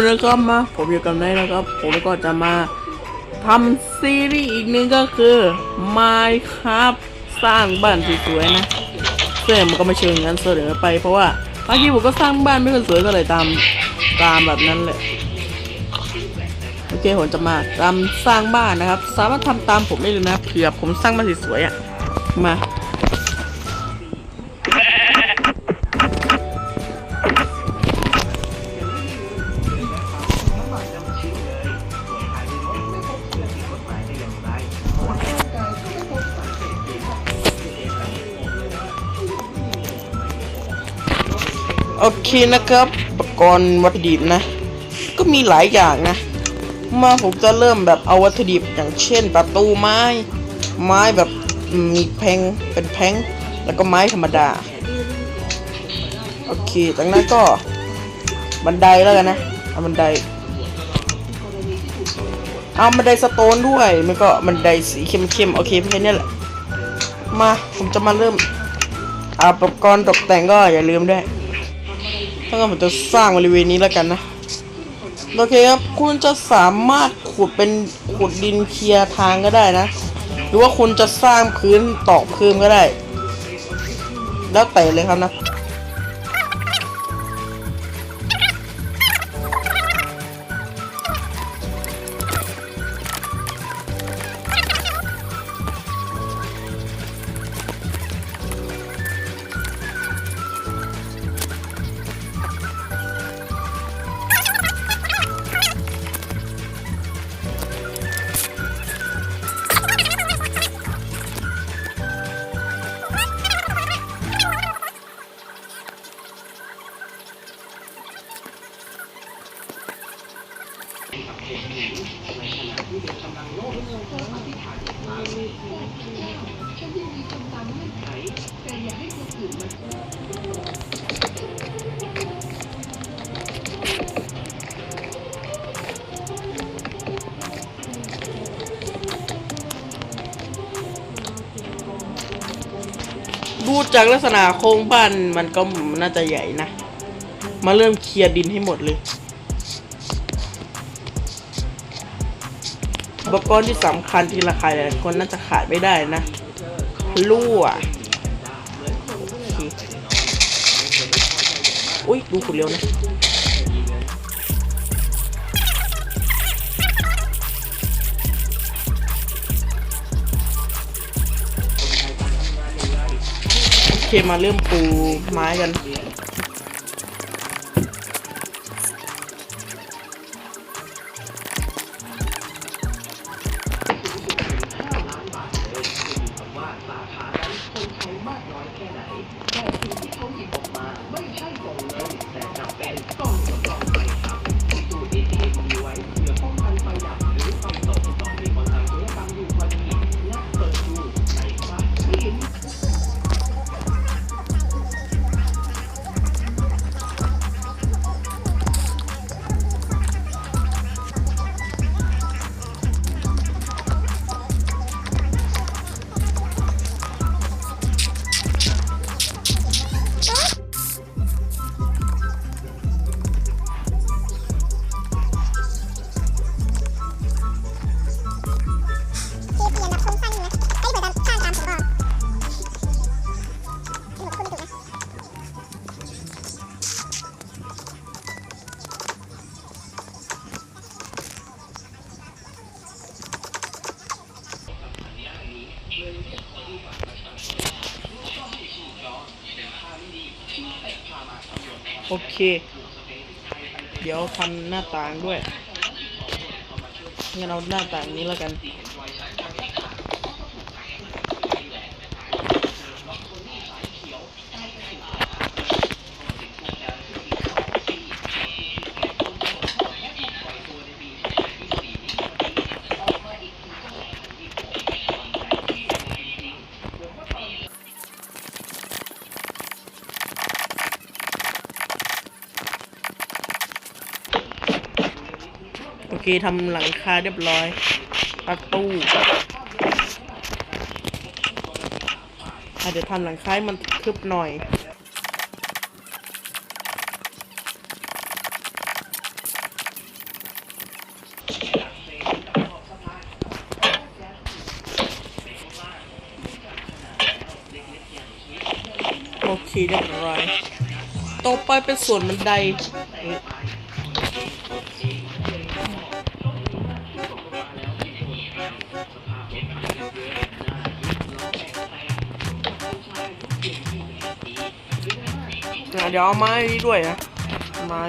วันนี้ก็มาผมอยู่กับนายนะครับ ผมก็จะมาทำซีรีส์อีกหนึ่งก็คือ Minecraft สร้างบ้านสวยๆนะซึ่งมันก็ไม่เชิงงั้นเสนอไปเพราะว่าบางทีผมก็สร้างบ้านไม่ค่อยสวยก็เลยตามตามแบบนั้นแหละโอเคผมจะมาทำสร้างบ้านนะครับ สามารถทำตามผมได้เลยนะเผื่อผมสร้างบ้านสวยๆอะมา เคนะครับอุปกรณ์วัตถุดิบนะ ก็มีหลายอย่างนะ มาผมจะเริ่มแบบเอาวัตถุดิบอย่างเช่น ประตูไม้ ไม้แบบมีแพงเป็นแพงแล้วก็ไม้ธรรมดา โอเคจากนั้นก็บันไดแล้วกันนะเอาบันไดเอาบันไดสโตนด้วยมันก็บันไดสีเข้มๆโอเคแค่นี้แหละมาผมจะมาเริ่มอาอุปกรณ์ตกแต่งก็อย่าลืมด้วย ถ้าเกิดผมจะสร้างบริเวณนี้แล้วกันนะโอเคครับคุณจะสามารถขุดเป็นขุดดินเคลียร์ทางก็ได้นะ หรือว่าคุณจะสร้างพื้นตอกพื้นก็ได้ แล้วแต่เลยครับนะ ดูจากลักษณะโครงบ้านมันก็น่าจะใหญ่นะ มาเริ่มเคลียร์ดินให้หมดเลย อุปกรณ์ที่สำคัญที่ราคาหลายคนน่าจะขาดไม่ได้นะลู่อะอุ้ยดูขุดเร็วนะ เคมาเริ่มปูไม้กัน เค เดี๋ยวทำหน้าต่างด้วยงั้นเอาหน้าต่างนี้แล้วกัน โอเคทำหลังคาเรียบร้อย ประตูเดี๋ยวทำหลังคาให้มันคืบหน่อยโอเคเรียบร้อย ต่อไปเป็นส่วนบันได เดี๋ยวเอาไม้นี้ด้วยนะไม้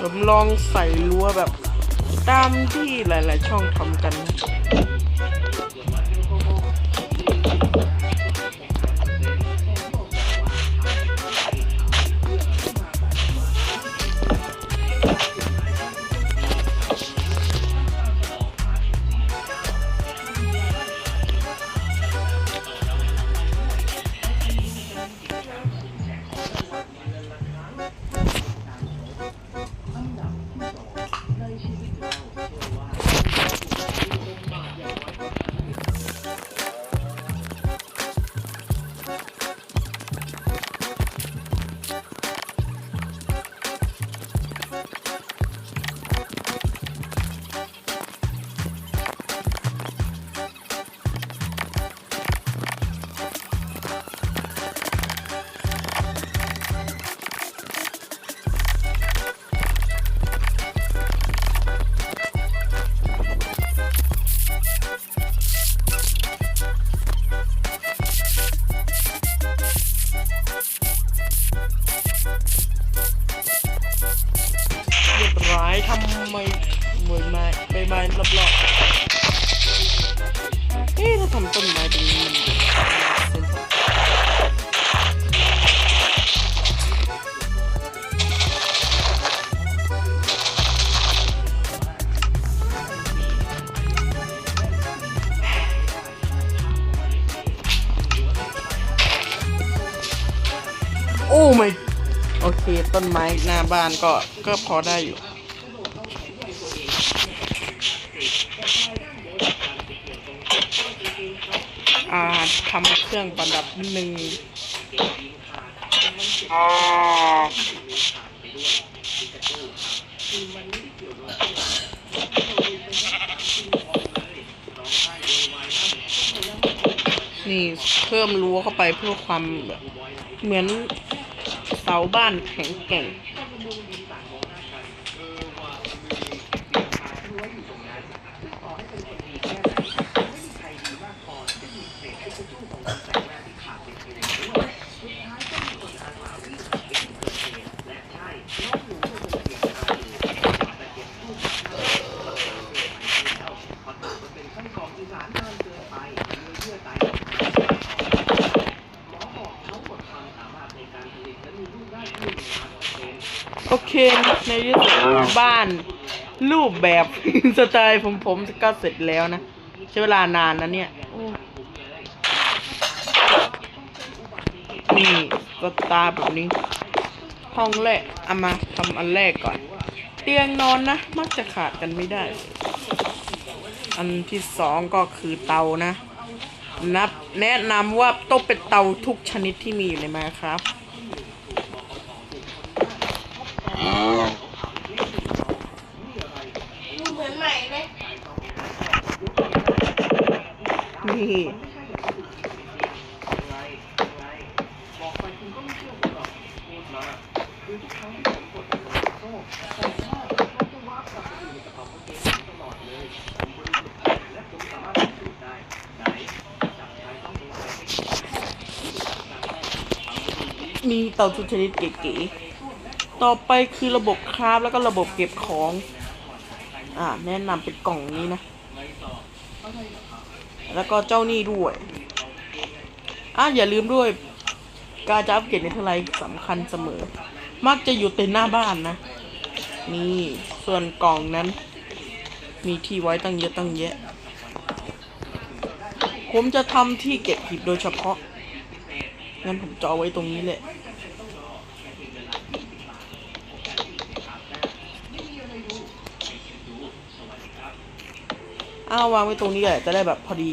ผมลองใส่รั้วแบบ ตามที่หลาย ๆ ช่องทำกัน รียบร้อยทำไมเหมือนไม้ใบไม้รอบๆเอ๊ะถ้าทำต้นไม้ตรงนี้มันจะเส้นโอ้ไม่โอเค ต้นไม้หน้าบ้านก็ก็พอได้อยู่ อ่าทำเครื่องประดับหนึ่งนี่เพิ่มรั้วเข้าไปเพื่อความแบบเหมือนเสาบ้านแข็งแกร่ง โอเค ในที่สุดบ้าน รูปแบบ สไตล์ผมผมก็เสร็จแล้วนะ ใช้เวลานานนะเนี่ยนี่ก็ตาแบบนี้ ห้องแรกเอามาทำอันแรกก่อน เตียงนอนนะ มักจะขาดกันไม่ได้ อันที่สองก็คือเตานะนับแนะนำว่าต้องเป็นเตาทุกชนิดที่มีอยู่ในมาครับ เหมือนใหม่เลยนี่มีเต่าทุกชนิดเก๋ๆ ต่อไปคือระบบคราฟแล้วก็ระบบเก็บของ อ่า แนะนำเป็นกล่องนี้นะ แล้วก็เจ้านี่ด้วย อะอย่าลืมด้วย การจะอัปเกรดในเท่าไรสำคัญเสมอ มักจะอยู่เต็นหน้าบ้านนะ นี่ส่วนกล่องนั้น มีที่ไว้ตั้งเยอะตั้งแยะ ผมจะทำที่เก็บหีบโดยเฉพาะงั้นผมจะเอาไว้ตรงนี้แหละ อ้าววางไว้ตรงนี้แหละจะได้แบบพอดี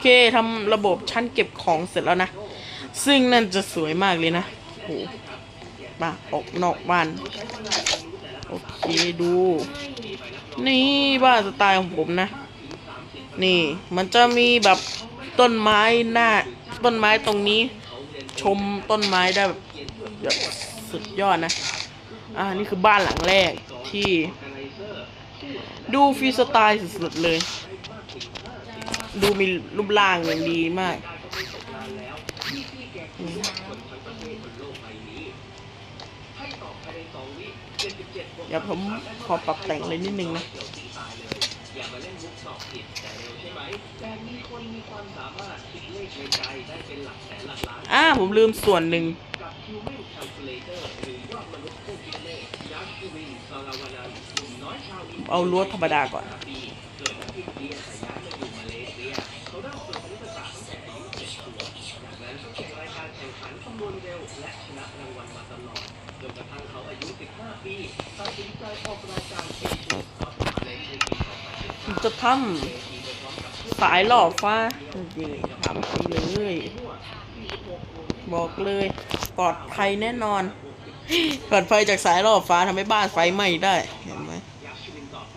เคทำระบบชั้นเก็บของเสร็จแล้วนะ ซึ่งนั่นจะสวยมากเลยนะโหมาออกนอกบ้าน โอเคดู นี่บ้านสไตล์ของผมนะ นี่มันจะมีแบบต้นไม้หน้า ต้นไม้ตรงนี้ ชมต้นไม้ได้แบบสุดยอดนะ อ่านี่คือบ้านหลังแรกที่ ดูฟีสไตล์สุดๆเลย ดูมีรูปร่างอย่างดีมากอืมเดี๋ยวผมขอปรับแต่งเลยนิดนึงนะอ่าผมลืมส่วนหนึ่งเอารั้วธรรมดาก่อน วนเร็วและชนะรางวัลมาตลอดจนกระทั่งเขาอายุ 15 ปีตัดสินใจออกรายการเกมต่อในปี2015จะทำสายหลออฟ้าเยทำเลย บอกเลย ปลอดภัยแน่นอนปลอดภัยจากสายหลออฟ้าทำให้บ้านไฟไหม้ได้เห็นไหม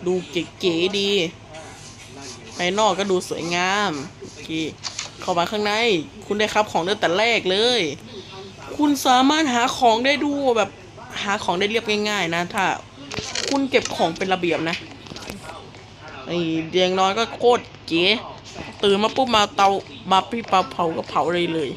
ดูเก๋ๆดีภายนอกก็ดูสวยงาม กี่เข้ามาข้างใน คุณได้ครับของเดือกแต่แรกเลย คุณสามารถหาของได้ดูแบบหาของได้เรียบง่าย ๆ นะ ถ้า คุณเก็บของเป็นระเบียบนะไอ้เดียงน้อยก็โคตรเก๋ตื่นมาปุ๊บมาเตามาพี่เผาเผาก็เผาเลยเลย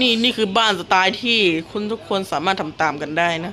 นี่นี่คือบ้านสไตล์ที่คุณทุกคนสามารถทำตามกันได้นะ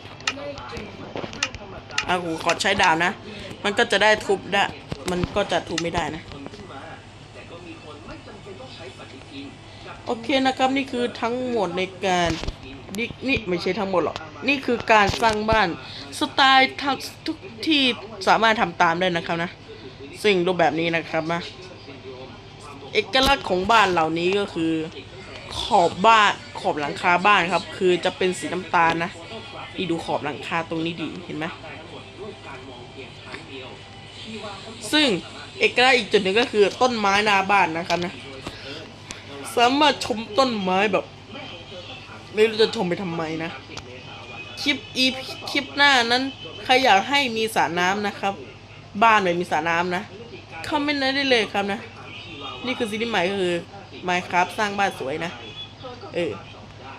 ขอใช้ดาวนะ มันก็จะได้ทุบได้ มันก็จะทุบไม่ได้นะ โอเคนะครับนี่คือทั้งหมดในการนี่นี่ไม่ใช่ทั้งหมดหรอก นี่คือการสร้างบ้านสไตล์ทั้งทุกที่สามารถทำตามได้นะครับนะ สิ่งรูปแบบนี้นะครับนะเอกลักษณ์ของบ้านเหล่านี้ก็คือขอบบ้านขอบหลังคาบ้านครับ คือจะเป็นสีน้ำตาลนะ นี่ดูขอบหลังคาตรงนี้ดีเห็นไหมซึ่งเอกลักษณ์อีกจุดหนึ่งก็คือต้นไม้หน้าบ้านนะครับนะ สามารถชมต้นไม้แบบ ไม่รู้จะชมไปทำไมนะ คลิปอีคลิปหน้านั้นใครอยากให้มีสระน้ำนะครับ บ้านไหนมีสระน้ำนะคอมเมนต์ได้เลยครับนะ นี่คือซีรีส์ใหม่ก็คือ Minecraft สร้างบ้านสวยนะ เออ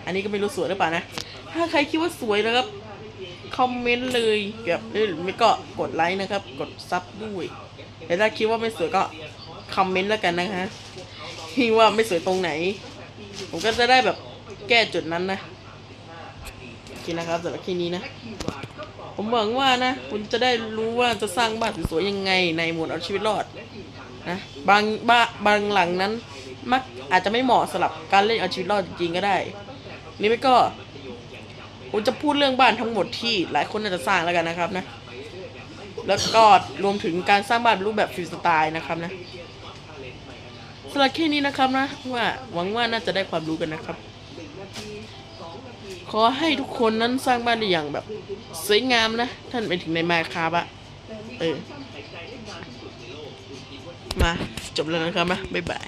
อันนี้ก็ไม่รู้สวยหรือเปล่านะ ถ้าใครคิดว่าสวยนะครับ คอมเมนต์เลยแบบเออไม่ก็กดไลค์นะครับ กดซับด้วยแต่ถ้าคิดว่าไม่สวยก็คอมเมนต์แล้วกันนะฮะที่ว่าไม่สวยตรงไหน ผมก็จะได้แบบแก้จุดนั้นนะโอเคนะครับสำหรับคลิปนี้นะ ผมหวังว่านะ คุณจะได้รู้ว่าจะสร้างบ้านสวยๆยังไงในหมวดเอาชีวิตรอดนะบางบ้าบางหลังนั้น มักอาจจะไม่เหมาะสำหรับการเล่นเอาชีวิตรอดจริงๆก็ได้หรือไม่ก็ ผมจะพูดเรื่องบ้านทั้งหมดที่หลายคนน่าจะสร้างแล้วกันนะครับนะ แล้วก็รวมถึงการสร้างบ้านรูปแบบฟรีสไตล์นะครับนะสำหรับแค่นี้นะครับนะว่าหวังว่าน่าจะได้ความรู้กันนะครับ ขอให้ทุกคนนั้นสร้างบ้านได้อย่างแบบสวยงามนะ ท่านไปถึงในมาคาบะเออมาจบแล้วนะครับนะบ๊ายบาย